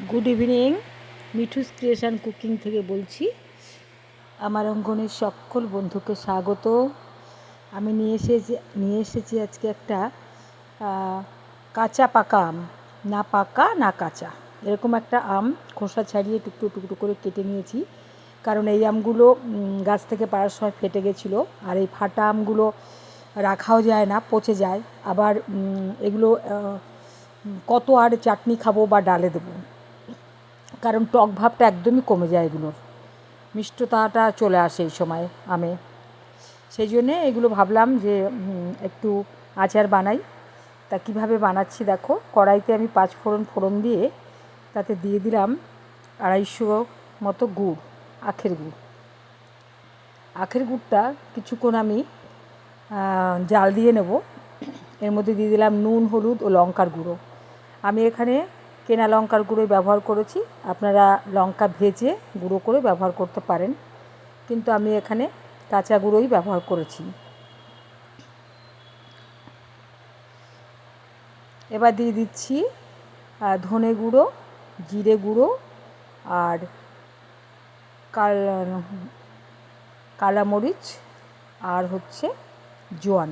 Good evening Mithu's creation cooking থেকে বলছি। আমার অঙ্গনের সকল বন্ধুকে স্বাগত। আমি নিয়ে এসেছি নিয়ে এসেছি আজকে একটা কাঁচা পাকা আম। না পাকা, না কাঁচা। এরকম একটা আম খোসা ছাড়িয়ে টুকরো টুকরো করে কেটে নিয়েছি। কারণ এই আমগুলো গাছ থেকে পাড়ার সময় ফেটে গেছিল। আর এই ফাটা আমগুলো রাখাও যায় না, পচে যায়। আবার এগুলো কত আর চাটনি খাব বা ডালে দেবো। কারণ টক ভাবটা একদমই কমে যায় এগুলোর। মিষ্টতাটা চলে আসে এই সময় আমে। সেই জন্যে এগুলো ভাবলাম যে একটু আচার বানাই। তা কীভাবে বানাচ্ছি দেখো, কড়াইতে আমি পাঁচ ফোড়ন ফোড়ন দিয়ে তাতে দিয়ে দিলাম আড়াইশো মতো গুড়, আখের গুড়। আখের গুড়টা কিছুক্ষণ আমি জাল দিয়ে নেব। এর মধ্যে দিয়ে দিলাম নুন, হলুদ ও লঙ্কার গুঁড়ো। আমি এখানে কেনা লঙ্কার গুঁড়োই ব্যবহার করেছি। আপনারা লঙ্কা ভেজে গুঁড়ো করে ব্যবহার করতে পারেন। কিন্তু আমি এখানে কাঁচা গুঁড়োই ব্যবহার করেছি। এবার দিয়ে দিচ্ছি ধনে গুঁড়ো, জিরে গুঁড়ো আর কাল কালা মরিচ আর হচ্ছে জোয়ান।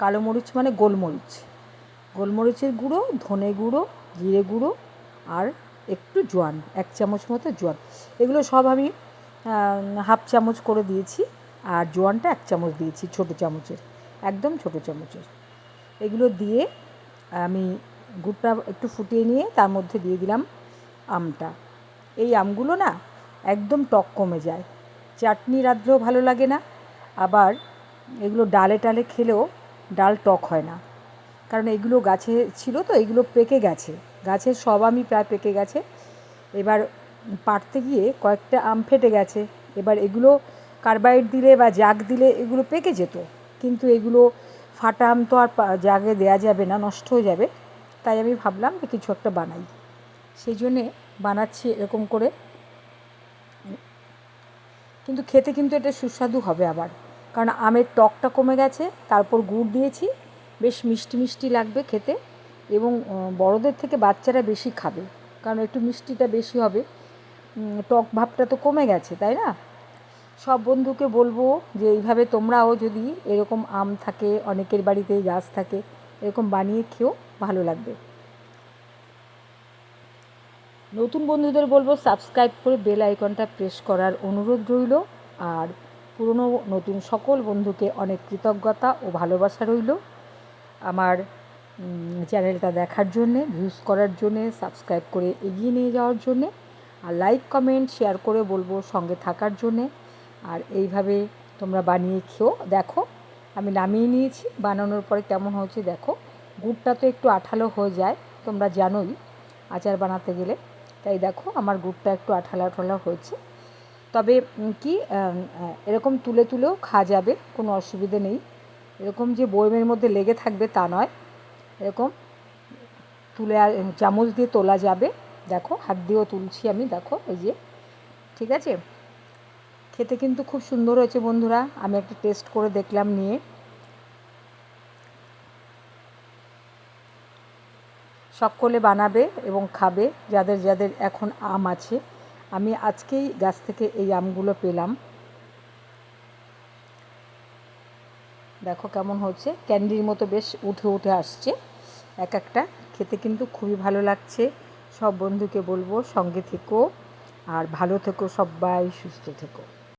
কালো মরিচ মানে গোলমরিচ। গোলমরিচের গুঁড়ো, ধনে গুঁড়ো জিরে গুঁড়ো আর একটু জোয়ান, এক চামচ মতো জোয়ান। এগুলো সব আমি হাফ চামচ করে দিয়েছি আর জোয়ানটা এক চামচ দিয়েছি, ছোটো চামচের, একদম ছোটো চামচের। এগুলো দিয়ে আমি গুড়টা একটু ফুটিয়ে নিয়ে তার মধ্যে দিয়ে দিলাম আমটা। এই আমগুলো না একদম টক কমে যায়। চাটনি রাঁধলেও ভালো লাগে না, আবার এগুলো ডালে টালে খেলেও ডাল টক হয় না। কারণ এগুলো গাছে ছিল তো, এগুলো পেকে গেছে। গাছের সব আমই প্রায় পেকে গেছে। এবার পাড়তে গিয়ে কয়েকটা আম ফেটে গেছে। এবার এগুলো কার্বাইড দিলে বা জাগ দিলে এগুলো পেকে যেত। কিন্তু এগুলো ফাটা আম তো আর জাগে দেওয়া যাবে না, নষ্ট হয়ে যাবে। তাই আমি ভাবলাম যে কিছু একটা বানাই। সেই জন্যে বানাচ্ছি এরকম করে। কিন্তু খেতে কিন্তু এটা সুস্বাদু হবে আবার। কারণ আমের টকটা কমে গেছে, তারপর গুড় দিয়েছি। বেশ মিষ্টি মিষ্টি লাগবে খেতে এবং বড়দের থেকে বাচ্চারা বেশি খাবে। কারণ একটু মিষ্টিটা বেশি হবে। টক ভাবটা তো কমে গেছে, তাই না? সব বন্ধুকে বলব যে, এইভাবে তোমরাও যদি এরকম আম থাকে, অনেকের বাড়িতেই গাছ থাকে, এরকম বানিয়ে খেয়েও ভালো লাগবে। নতুন বন্ধুদের বলব, সাবস্ক্রাইব করে বেল আইকনটা প্রেস করার অনুরোধ রইল। আর পুরনো নতুন সকল বন্ধুকে অনেক কৃতজ্ঞতা ও ভালোবাসা রইল। আমার চ্যানেলটা দেখার জন্যে ভিউজ করার জন্যে সাবস্ক্রাইব করে এগিয়ে নিয়ে যাওয়ার জন্যে, আর লাইক কমেন্ট শেয়ার করে বলব সঙ্গে থাকার জন্যে। আর এইভাবে তোমরা বানিয়ে খেও। দেখো, আমি নামিয়ে নিয়েছি, বানানোর পরে কেমন হয়েছে দেখো। গুড়টা তো একটু আঠালো হয়ে যায়, তোমরা জানোই আচার বানাতে গেলে। তাই দেখো, আমার গুড়টা একটু আঠালো আঠালো হয়েছে। তবে কি এরকম তুলে তুলেও খাওয়া যাবে, কোনো অসুবিধে নেই। এরকম যে বয়মের মধ্যে লেগে থাকবে তা নয়। এরকম তুলে চামচ দিয়ে তোলা যাবে। দেখো, হাত দিয়েও তুলছি আমি, দেখো, এই যে, ঠিক আছে? খেতে কিন্তু খুব সুন্দর হয়েছে বন্ধুরা, আমি একটা টেস্ট করে দেখলাম নিয়ে। সকলে বানাবে এবং খাবে, যাদের যাদের এখন আম আছে। আমি আজকেই গাছ থেকে এই আমগুলো পেলাম। দেখো কেমন হচ্ছে। ক্যান্ডির মতো বেশ উঠে উঠে আসছে। এক একটা খেতে কিন্তু খুবই ভালো লাগছে। সব বন্ধুকে বলব সঙ্গে থেকো। আর ভালো থেকো সবাই, সুস্থ থেকো।